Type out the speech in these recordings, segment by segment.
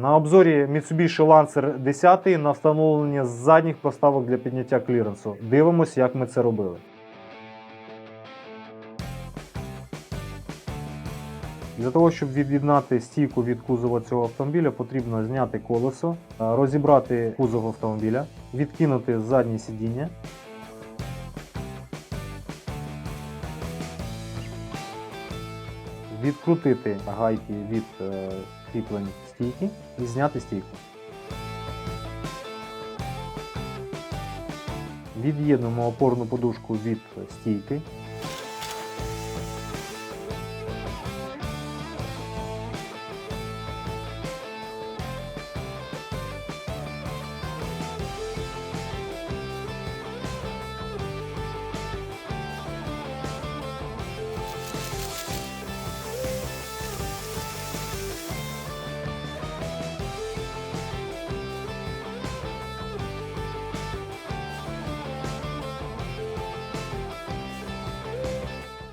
На обзорі Mitsubishi Lancer 10 на встановлення задніх проставок для підняття кліренсу. Дивимось, як ми це робили. Для того, щоб від'єднати стійку від кузова цього автомобіля, потрібно зняти колесо, е, розібрати кузов автомобіля, відкинути заднє сидіння. Відкрутити гайки від кріплень стійки і зняти стійку. Від'єднуємо опорну подушку від стійки.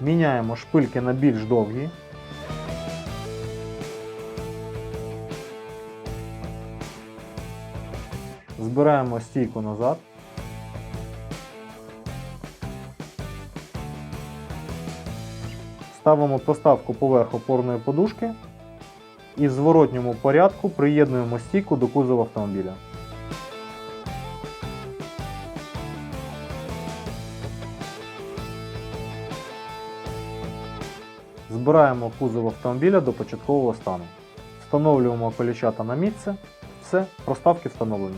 Міняємо шпильки на більш довгі. Збираємо стійку назад. Ставимо проставку поверх опорної подушки і в зворотньому порядку приєднуємо стійку до кузова автомобіля. Збираємо кузов автомобіля до початкового стану. Встановлюємо колічата на місце. Все, проставки встановлені.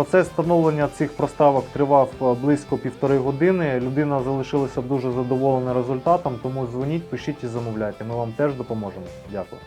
Процес встановлення цих проставок тривав е, близько півтори години. Людина залишилася дуже задоволена результатом, тому дзвоніть, пишіть і замовляйте. Ми вам теж допоможемо. Дякую.